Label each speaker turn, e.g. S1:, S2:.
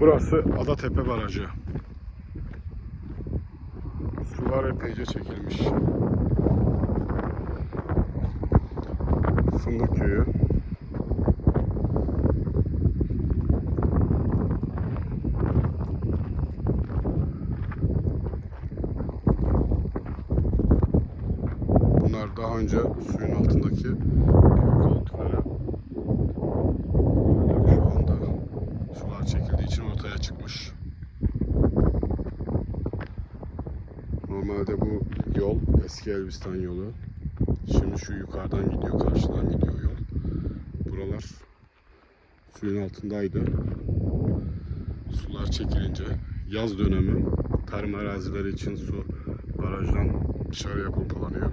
S1: Burası Adatepe Barajı. Sular epeyce çekilmiş. Fındık Köyü. Bunlar daha önce suyun altındaki Normalde bu yol eski Elbistan yolu. Şimdi şu yukarıdan gidiyor, karşıdan gidiyor yol. Buralar suyun altındaydı. Sular çekilince yaz dönemi tarım arazileri için su barajdan dışarıya pompalanıyor.